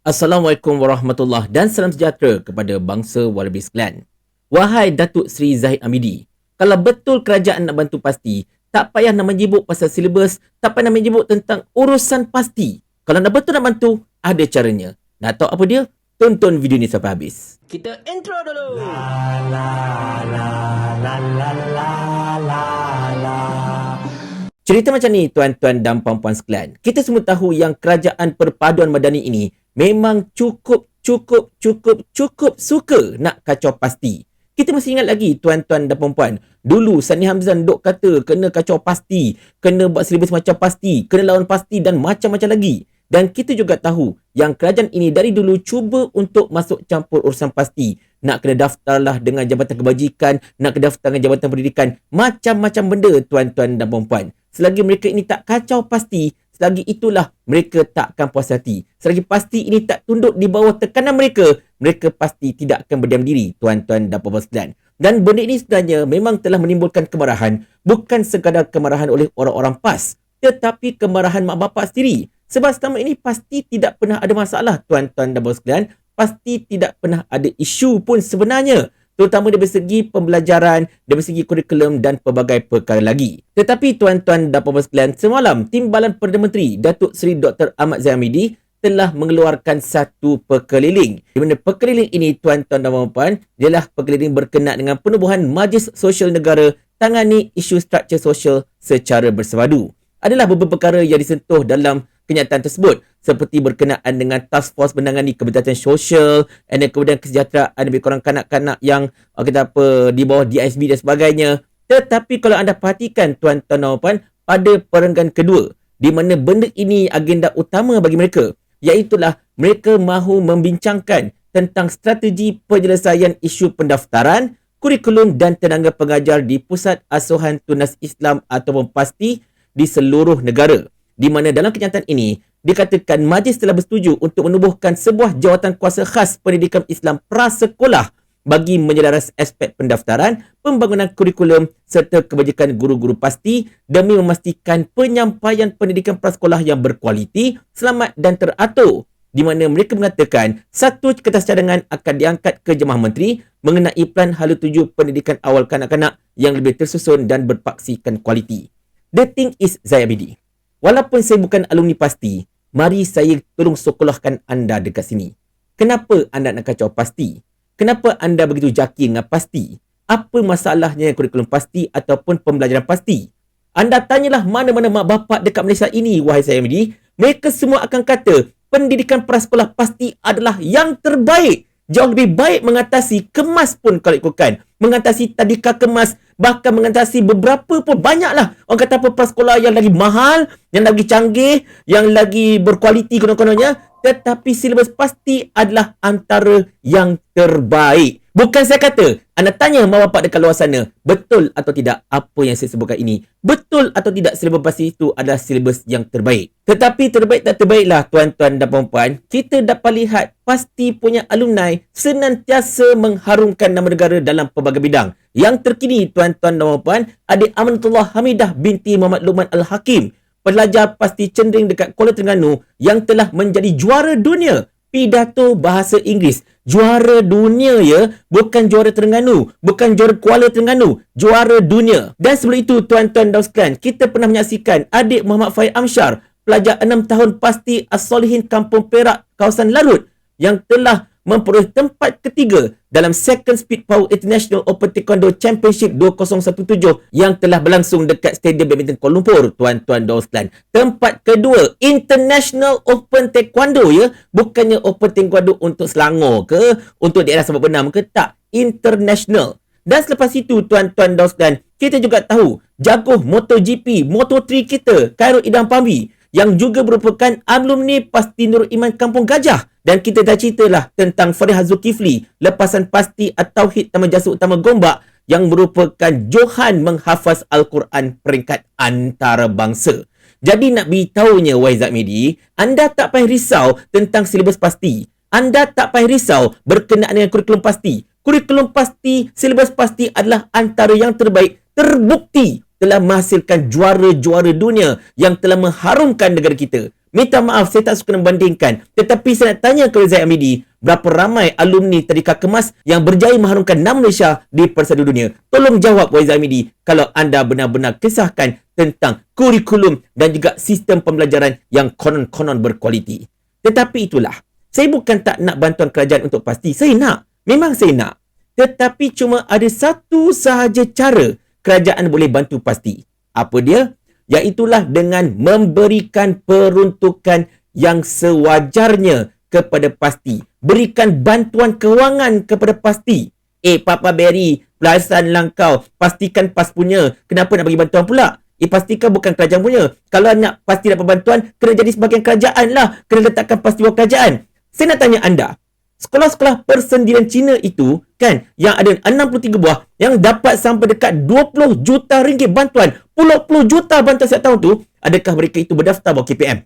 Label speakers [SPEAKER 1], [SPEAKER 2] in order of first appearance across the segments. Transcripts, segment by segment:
[SPEAKER 1] Assalamualaikum warahmatullahi dan salam sejahtera kepada bangsa Wallabies Clan. Wahai Datuk Seri Zahid Amidi, kalau betul kerajaan nak bantu pasti, tak payah nak menjibuk pasal silibus, tak payah nak menjibuk tentang urusan pasti. Kalau nak betul nak bantu, ada caranya. Nak tahu apa dia? Tonton video ni sampai habis. Kita intro dulu. Cerita macam ni tuan-tuan dan puan-puan sekalian. Kita semua tahu yang kerajaan perpaduan madani ini memang cukup cukup cukup cukup suka nak kacau pasti. Kita masih ingat lagi tuan-tuan dan puan-puan. Dulu Sani Hamzan dok kata kena kacau pasti, kena buat silibus macam pasti, kena lawan pasti dan macam-macam lagi. Dan kita juga tahu yang kerajaan ini dari dulu cuba untuk masuk campur urusan pasti. Nak kena daftarlah dengan jabatan kebajikan, nak kena daftar dengan jabatan pendidikan. Macam-macam benda tuan-tuan dan puan-puan. Selagi mereka ini tak kacau pasti, selagi itulah mereka tak akan puas hati. Selagi pasti ini tak tunduk di bawah tekanan mereka, mereka pasti tidak akan berdiam diri, tuan-tuan dan puan-puan. Dan benda ini sebenarnya memang telah menimbulkan kemarahan, bukan sekadar kemarahan oleh orang-orang PAS, tetapi kemarahan mak bapak sendiri. Sebab selama ini pasti tidak pernah ada masalah, tuan-tuan dan puan sekalian. Pasti tidak pernah ada isu pun sebenarnya terutama dari segi pembelajaran, dari segi kurikulum dan pelbagai perkara lagi. Tetapi tuan-tuan dan puan sekalian, semalam Timbalan Perdana Menteri Datuk Seri Dr. Ahmad Zahamidi telah mengeluarkan satu perkeliling. Di mana perkeliling ini tuan-tuan dan puan ialah perkeliling berkenaan dengan penubuhan Majlis Sosial Negara tangani isu struktur sosial secara bersewadu. Adalah beberapa perkara yang disentuh dalam kenyataan tersebut seperti berkenaan dengan task force menangani kebencian sosial dan kemudian kesejahteraan lebih kurang kanak-kanak yang uh, kita apa di bawah DISB dan sebagainya. Tetapi kalau anda perhatikan tuan-tuan dan puan pada perenggan kedua di mana benda ini agenda utama bagi mereka iaitulah mereka mahu membincangkan tentang strategi penyelesaian isu pendaftaran kurikulum dan tenaga pengajar di pusat asuhan tunas Islam ataupun pasti di seluruh negara di mana dalam kenyataan ini dikatakan majlis telah bersetuju untuk menubuhkan sebuah jawatan kuasa khas pendidikan Islam prasekolah bagi menyelaras aspek pendaftaran, pembangunan kurikulum serta kebajikan guru-guru pasti demi memastikan penyampaian pendidikan prasekolah yang berkualiti, selamat dan teratur di mana mereka mengatakan satu kertas cadangan akan diangkat ke Jemaah Menteri mengenai plan hala tuju pendidikan awal kanak-kanak yang lebih tersusun dan berpaksikan kualiti. The thing is Zayabidi. Walaupun saya bukan alumni pasti, mari saya tolong sekolahkan anda dekat sini. Kenapa anda nak kacau pasti? Kenapa anda begitu jaki dengan pasti? Apa masalahnya kurikulum pasti ataupun pembelajaran pasti? Anda tanyalah mana-mana mak bapak dekat Malaysia ini, wahai saya Medi. Mereka semua akan kata pendidikan prasekolah pasti adalah yang terbaik. Jauh lebih baik mengatasi kemas pun kalau ikutkan. Mengatasi tadika kemas, bahkan mengatasi beberapa pun banyaklah orang kata apa prasekolah yang lagi mahal, yang lagi canggih, yang lagi berkualiti konon-kononnya tetapi silibus pasti adalah antara yang terbaik. Bukan saya kata, anda tanya mak bapak dekat luar sana, betul atau tidak apa yang saya sebutkan ini? Betul atau tidak silibus pasti itu adalah silibus yang terbaik? Tetapi terbaik tak terbaiklah tuan-tuan dan puan-puan, kita dapat lihat pasti punya alumni senantiasa mengharumkan nama negara dalam pelbagai bidang. Yang terkini tuan-tuan dan puan-puan, adik Amanatullah Hamidah binti Muhammad Luqman Al-Hakim pelajar pasti cenderung dekat Kuala Terengganu yang telah menjadi juara dunia pidato bahasa Inggeris. Juara dunia ya, bukan juara Terengganu, bukan juara Kuala Terengganu, juara dunia. Dan sebelum itu tuan-tuan dan sekalian, kita pernah menyaksikan adik Muhammad Faiz Amsyar, pelajar 6 tahun pasti As-Solihin Kampung Perak, kawasan Larut yang telah memperoleh tempat ketiga dalam Second Speed Power International Open Taekwondo Championship 2017 yang telah berlangsung dekat Stadium Badminton Kuala Lumpur, tuan-tuan sekalian. Tempat kedua, International Open Taekwondo ya. Bukannya Open Taekwondo untuk Selangor ke, untuk daerah sebab benam ke, tak. International. Dan selepas itu, tuan-tuan sekalian, kita juga tahu jago MotoGP, Moto3 kita, Khairul Idam Pambi yang juga merupakan alumni Pasti Nur Iman Kampung Gajah. Dan kita dah ceritalah tentang Farihah Zulkifli, lepasan Pasti At-Tauhid Taman Jasa Utama Gombak yang merupakan Johan menghafaz Al-Quran peringkat antarabangsa. Jadi nak beritahunya Waizat Medi, anda tak payah risau tentang silibus pasti. Anda tak payah risau berkenaan dengan kurikulum pasti. Kurikulum pasti, silibus pasti adalah antara yang terbaik terbukti telah menghasilkan juara-juara dunia yang telah mengharumkan negara kita. Minta maaf saya tak suka membandingkan. Tetapi saya nak tanya kepada Zaid Amidi, berapa ramai alumni tadika kemas yang berjaya mengharumkan nama Malaysia di persada dunia? Tolong jawab Wai Zaid Amidi kalau anda benar-benar kisahkan tentang kurikulum dan juga sistem pembelajaran yang konon-konon berkualiti. Tetapi itulah, saya bukan tak nak bantuan kerajaan untuk pasti. Saya nak. Memang saya nak. Tetapi cuma ada satu sahaja cara kerajaan boleh bantu pasti. Apa dia? Iaitulah dengan memberikan peruntukan yang sewajarnya kepada pasti. Berikan bantuan kewangan kepada pasti. Eh, Papa Berry, perasan lah kau. Pastikan PAS punya. Kenapa nak bagi bantuan pula? Eh, pastikan bukan kerajaan punya. Kalau nak pasti dapat bantuan, kena jadi sebagian kerajaan lah. Kena letakkan pasti buat kerajaan. Saya nak tanya anda, sekolah-sekolah persendirian Cina itu kan yang ada 63 buah yang dapat sampai dekat 20 juta ringgit bantuan, puluh-puluh juta bantuan setiap tahun tu, adakah mereka itu berdaftar buat KPM?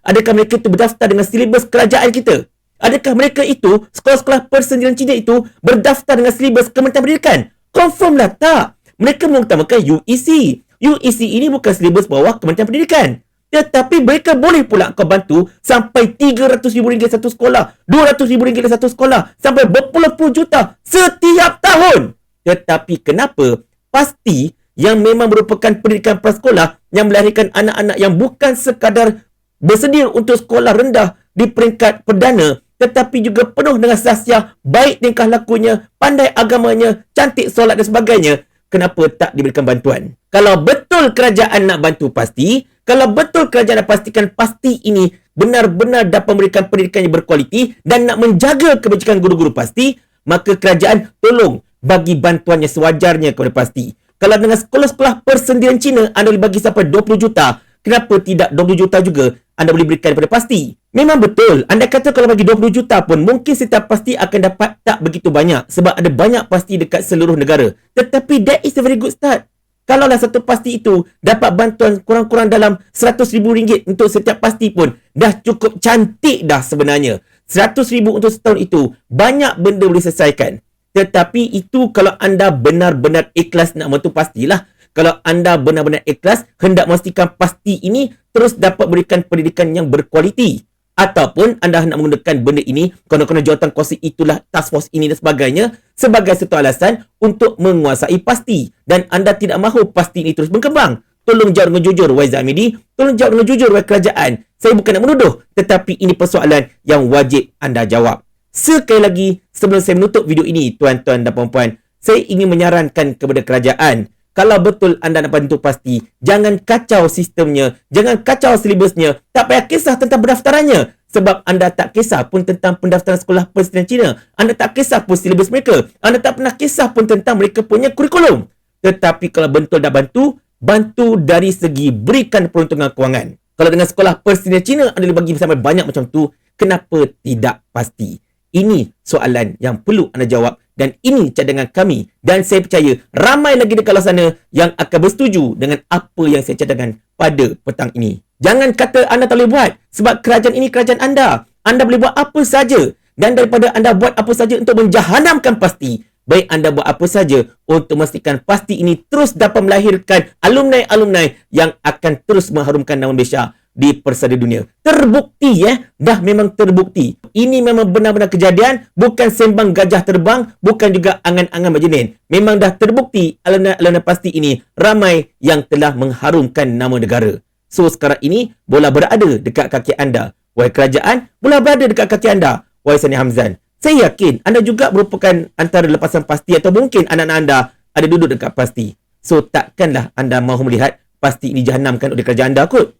[SPEAKER 1] Adakah mereka itu berdaftar dengan silibus kerajaan kita? Adakah mereka itu, sekolah-sekolah persendirian Cina itu berdaftar dengan silibus Kementerian Pendidikan? Confirm lah tak. Mereka mengutamakan UEC. UEC ini bukan silibus bawah Kementerian Pendidikan. Tetapi mereka boleh pula kau bantu sampai RM300,000 satu sekolah, RM200,000 satu sekolah, sampai berpuluh-puluh juta setiap tahun. Tetapi kenapa pasti yang memang merupakan pendidikan prasekolah yang melahirkan anak-anak yang bukan sekadar bersedia untuk sekolah rendah di peringkat perdana tetapi juga penuh dengan sahsiah, baik tingkah lakunya, pandai agamanya, cantik solat dan sebagainya, kenapa tak diberikan bantuan? Kalau betul kerajaan nak bantu pasti, kalau betul kerajaan nak pastikan pasti ini benar-benar dapat memberikan pendidikan yang berkualiti dan nak menjaga kebajikan guru-guru pasti, maka kerajaan tolong bagi bantuannya sewajarnya kepada pasti. Kalau dengan sekolah-sekolah persendirian Cina anda boleh bagi sampai 20 juta, kenapa tidak 20 juta juga anda boleh berikan kepada pasti? Memang betul, anda kata kalau bagi 20 juta pun mungkin setiap pasti akan dapat tak begitu banyak sebab ada banyak pasti dekat seluruh negara. Tetapi that is a very good start. Kalaulah satu pasti itu dapat bantuan kurang-kurang dalam RM100,000 untuk setiap pasti pun dah cukup cantik dah sebenarnya. RM100,000 untuk setahun itu banyak benda boleh selesaikan. Tetapi itu kalau anda benar-benar ikhlas nak bantu pastilah. Kalau anda benar-benar ikhlas hendak memastikan pasti ini terus dapat berikan pendidikan yang berkualiti. Ataupun anda nak menggunakan benda ini kerana-kerana jawatan kuasa itulah task force ini dan sebagainya sebagai satu alasan untuk menguasai pasti. Dan anda tidak mahu pasti ini terus berkembang. Tolong jawab dengan jujur Wai Zamidi. Tolong jawab dengan jujur Wai Kerajaan. Saya bukan nak menuduh tetapi ini persoalan yang wajib anda jawab. Sekali lagi sebelum saya menutup video ini tuan-tuan dan puan-puan saya ingin menyarankan kepada kerajaan kalau betul anda nak bantu pasti, jangan kacau sistemnya, jangan kacau silibusnya. Tak payah kisah tentang pendaftarannya. Sebab anda tak kisah pun tentang pendaftaran sekolah Presiden Cina. Anda tak kisah pun silibus mereka. Anda tak pernah kisah pun tentang mereka punya kurikulum. Tetapi kalau betul dah bantu, bantu dari segi berikan peruntungan kewangan. Kalau dengan sekolah Presiden Cina anda boleh bagi sampai banyak macam tu, kenapa tidak pasti? Ini soalan yang perlu anda jawab dan ini cadangan kami dan saya percaya ramai lagi di kawasan sana yang akan bersetuju dengan apa yang saya cadangkan pada petang ini. Jangan kata anda tak boleh buat sebab kerajaan ini kerajaan anda. Anda boleh buat apa saja dan daripada anda buat apa saja untuk menjahanamkan pasti baik anda buat apa saja untuk memastikan pasti ini terus dapat melahirkan alumni-alumni yang akan terus mengharumkan nama Malaysia di persada dunia. Terbukti ya, dah memang terbukti. Ini memang benar-benar kejadian, bukan sembang gajah terbang, bukan juga angan-angan majinin. Memang dah terbukti alana-alana pasti ini ramai yang telah mengharumkan nama negara. So sekarang ini bola berada dekat kaki anda. Wahai kerajaan, bola berada dekat kaki anda. Wahai Sani Hamzan. Saya yakin anda juga merupakan antara lepasan pasti atau mungkin anak-anak anda ada duduk dekat pasti. So takkanlah anda mahu melihat pasti ini jahanamkan oleh kerajaan anda kot.